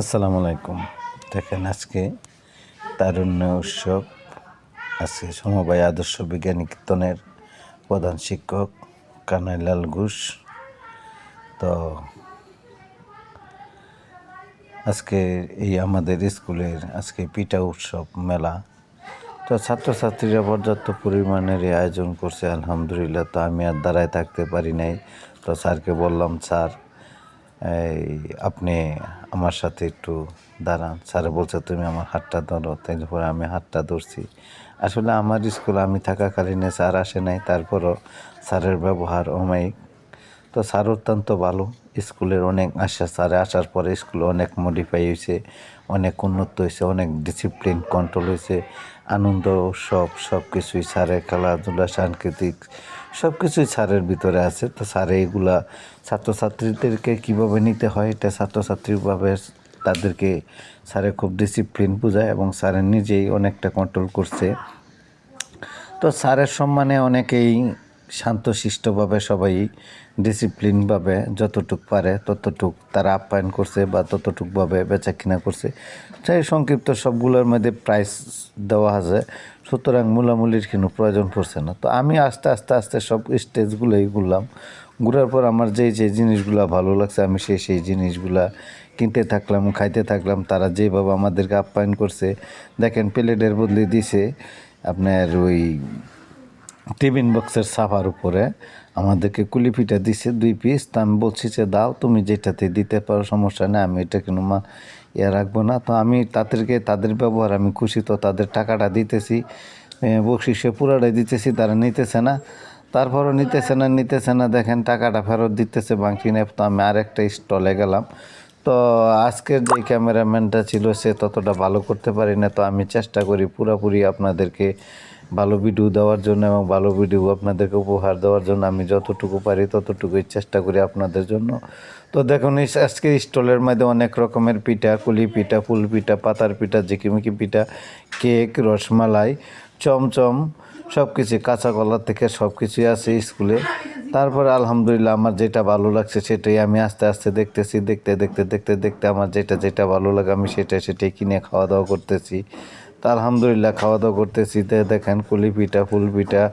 আসসালামু আলাইকুম। দেখেন আজকে তারুণ্য উৎসব। আজকে সমবায় আদর্শ বিজ্ঞান কীর্তনের প্রধান শিক্ষক কানাইলাল ঘোষ। তো আজকে এই আমাদের স্কুলের আজকে পিঠা উৎসব মেলা। তো ছাত্রছাত্রীরা পর্যাপ্ত পরিমাণের আয়োজন করছে, আলহামদুলিল্লাহ। তো আমি আর দাঁড়ায় থাকতে পারি নাই। তো স্যারকে বললাম, স্যার আপনি আমার সাথে একটু দাঁড়ান। স্যারে বলছে, তুমি আমার হাতটা ধরো। তাই পরে আমি হাতটা ধরছি। আসলে আমার স্কুলে আমি থাকাকালীন স্যার আসে নাই, তারপরও স্যারের ব্যবহার অমায়িক। তো স্যার অত্যন্ত ভালো। স্কুলের অনেক আশা, স্যারে আসার পরে স্কুলে অনেক মডিফাই হয়েছে অনেক উন্নত হয়েছে অনেক ডিসিপ্লিন কন্ট্রোল হয়েছে আনন্দ, উৎসব সব কিছুই স্যারের খেলাধুলা সাংস্কৃতিক সব কিছুই স্যারের ভিতরে আছে। তো স্যার এইগুলা ছাত্রছাত্রীদেরকে কীভাবে নিতে হয়, এটা ছাত্রছাত্রীভাবে তাদেরকে স্যারে খুব ডিসিপ্লিন বোঝায় এবং স্যারের নিজেই অনেকটা কন্ট্রোল করছে। তো স্যারের সম্মানে অনেকেই শান্তশিষ্টভাবে সবাই ডিসিপ্লিনভাবে যতটুক পারে, ততটুক তারা আপ্যায়ন করছে বা ততটুকভাবে বেচা কিনা করছে তাই সংক্ষিপ্ত সবগুলোর মধ্যে প্রাইস দেওয়া আছে। সুতরাং মূলামূলির কোনো প্রয়োজন পড়ছে না। তো আমি আস্তে আস্তে আস্তে সব স্টেজগুলোই ঘুরলাম। ঘুরার পর আমার যেই যে জিনিসগুলো ভালো লাগছে, আমি সেই সেই জিনিসগুলা কিনতে থাকলাম, খাইতে থাকলাম। তারা যেভাবে আমাদেরকে আপ্যায়ন করছে, দেখেন প্লেটের বদলে দিছে আপনার ওই টিফিন বক্সের সাফার উপরে আমাদেরকে কুলিপিটা দিছে, দুই পিস তা আমি বলছি যে, দাও, তুমি যেটাতে দিতে পারো, সমস্যা নেই, আমি এটা কোনো মা ইয়ে রাখব না। তো আমি তাদেরকে, তাদের ব্যবহার, আমি খুশি তো তাদের টাকাটা দিতেছি। বকশিসে পুরাটাই দিতেছি, তারা নিতেছে না। তারপরও নিতেছে না নিতেছে না, দেখেন টাকাটা ফেরত দিতেছে বাংকি নেপ তো আমি আরেকটা স্টলে গেলাম। তো আজকের যে ক্যামেরাম্যানটা ছিল সে ততটা ভালো করতে পারি না। তো আমি চেষ্টা করি পুরোপুরি আপনাদেরকে ভালো ভিডিও দেওয়ার জন্য এবং ভালো ভিডিও আপনাদেরকে উপহার দেওয়ার জন্য। আমি যতটুকু পারি ততটুকুই চেষ্টা করি আপনাদের জন্য। তো দেখুন আজকে স্টলের মধ্যে অনেক রকমের পিঠা, কুলি পিঠা, ফুল পিঠা, পাতার পিঠা ঝিকিমিকি পিঠা, কেক, রসমালাই, চমচম সব কিছু কাঁচা কলা থেকে সব কিছুই আছে স্কুলে। তারপরে আলহামদুলিল্লাহ আমার যেটা ভালো লাগছে সেটাই আমি আস্তে আস্তে দেখতেছি, দেখতে দেখতে দেখতে দেখতে আমার যেটা যেটা ভালো লাগে আমি সেটা সেটাই কিনে খাওয়া দাওয়া করতেছি। তা আলহামদুলিল্লাহ খাওয়া দাওয়া করতেছি তো দেখেন কুলি পিঠা, ফুল পিঠা,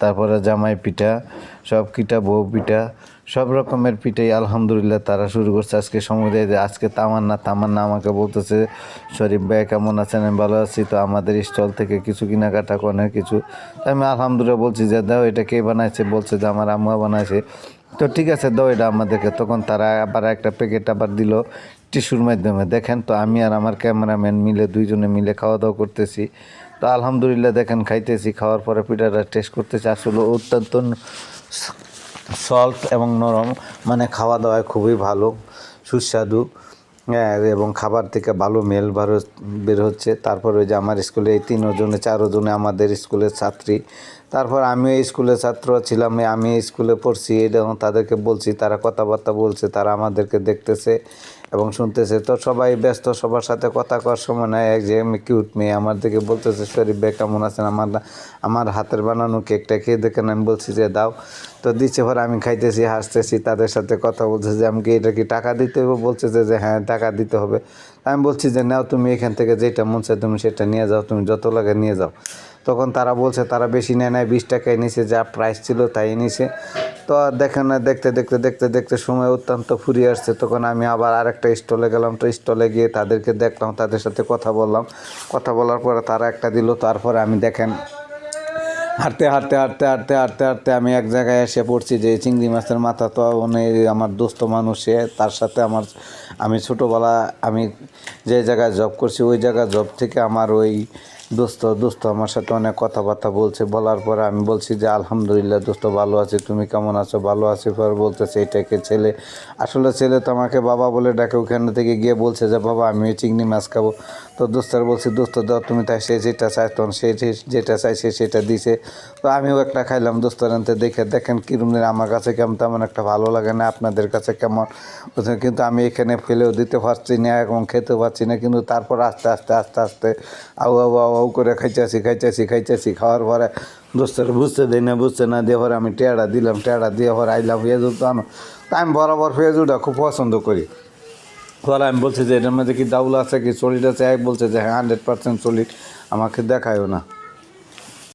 তারপরে জামাই পিঠা সব কিটা বউ পিঠা সব রকমের পিঠাই আলহামদুলিল্লাহ তারা শুরু করছে। আজকে সমুদায় আজকে তামান্না তামান্না আমাকে বলতেছে, শরীফ ভাই, কেমন আছেন? আমি ভালো আছি। তো আমাদের স্টল থেকে কিছু কেনাকাটা করার কিছু। তো আমি আলহামদুলিল্লাহ বলছি যে, দাও, এটা কে বানাইছে? বলছে যে, আমার আম্মা বানাইছে। তো ঠিক আছে, দাও এটা আমাদেরকে। তখন তারা আবার একটা প্যাকেট আবার দিল টিস্যুর মাধ্যমে। দেখেন তো, আমি আর আমার ক্যামেরাম্যান মিলে দুইজনে মিলে খাওয়া দাওয়া করতেছি। তো আলহামদুলিল্লাহ দেখেন, খাইতেছি। খাওয়ার পরে পিঠাটা টেস্ট করতেছি। আসলে অত্যন্ত সল্ট এবং নরম মানে খাওয়া দাওয়ায় খুবই ভালো সুস্বাদু হ্যাঁ, এবং খাবার থেকে ভালো মেল বার হচ- বের হচ্ছে। তারপর ওই যে আমার স্কুলে এই তিনজনে চারজনে আমাদের স্কুলের ছাত্রী। তারপর আমিও স্কুলের ছাত্র ছিলাম আমি স্কুলে পড়ছি এবং তাদেরকে বলছি তারা কথাবার্তা বলছে তারা আমাদেরকে দেখতেছে। এবং শুনতেছে, তো সবাই ব্যস্ত, সবার সাথে কথা কওয়ার সময় নয় এক যে আমি কিউট মেয়ে, আমার দিকে বলতেছে, শরীফ ভাই, কেমন আছেন? আমার আমার হাতের বানানো কেকটা খেয়ে দেখেন, আমি বলছি যে, দাও। তো দিচ্ছে, পরে আমি খাইতেছি, হাসতেছি, তাদের সাথে কথা বলছে যে আমি এটা কি টাকা দিতে হবে বলছে যে যে হ্যাঁ টাকা দিতে হবে। আমি বলছি যে, নাও তুমি এখান থেকে যেটা মন চায় তুমি সেটা নিয়ে যাও, তুমি যত লাগে নিয়ে যাও। তখন তারা বলছে, তারা বেশি নেয় নাই, বিশ টাকায় নিছে যা প্রাইস ছিল তাই নিছে তো দেখেন না দেখতে দেখতে দেখতে দেখতে সময় অত্যন্ত ফুরিয়ে আসছে। তখন আমি আবার আরেকটা স্টলে গেলাম। তো স্টলে গিয়ে তাদেরকে দেখলাম, তাদের সাথে কথা বললাম। কথা বলার পরে তারা একটা দিল। তারপরে আমি দেখেন, হাঁটতে হাঁটতে হাঁটতে হাঁটতে হাঁটতে হাঁটতে আমি এক জায়গায় এসে পড়ছি যে চিংড়ি মাছের মাথা তো উনি আমার দোস্ত মানুষ তার সাথে আমার, আমি ছোটোবেলা আমি যে জায়গায় জব করছি, ওই জায়গায় জব থেকে আমার ওই দোস্ত দোস্ত আমার সাথে অনেক কথাবার্তা বলছে। বলার পরে আমি বলছি যে, আলহামদুলিল্লাহ দোস্ত, ভালো আছে। তুমি কেমন আছো? ভালো আছি পর বলতেছে এটাকে ছেলে? আসলে ছেলে তো আমাকে বাবা বলে ডাকে, ওখানে থেকে গিয়ে বলছে যে, বাবা আমি চিংড়ি মাছ খাব। তো দোস্তার বলছি, দোস্ত, দাও, তুমি তাই সে যেটা চাই তখন সে যেটা চাইছে সেটা দিছে। তো আমিও একটা খাইলাম দোস্তারান্তে দেখে দেখেন কিরম দিন আমার কাছে কেমন, তেমন একটা ভালো লাগে না, আপনাদের কাছে কেমন? কিন্তু আমি এখানে ফেলেও দিতে পারছি না এবং খেতে পারছি না, কিন্তু তারপর আস্তে আস্তে আস্তে আস্তে আউ আউ আউ করে খাইতেছি খাইতেছি খাইতেছি, খাওয়ার পরে দোস্তের বুঝতে দেয় না, বুঝতে না দিয়ে পরে আমি টেড়া দিলাম টেড়া দিয়ে পরে আইলাম তো আনো তা আমি বরাবর ফেজুরটা খুব পছন্দ করি। পরে আমি বলছি যে, এটার মধ্যে কি দাউল আছে, কি সলিড আছে? এক বলছে যে হ্যাঁ হান্ড্রেড পার্সেন্ট সলিড আমাকে দেখায়ও না।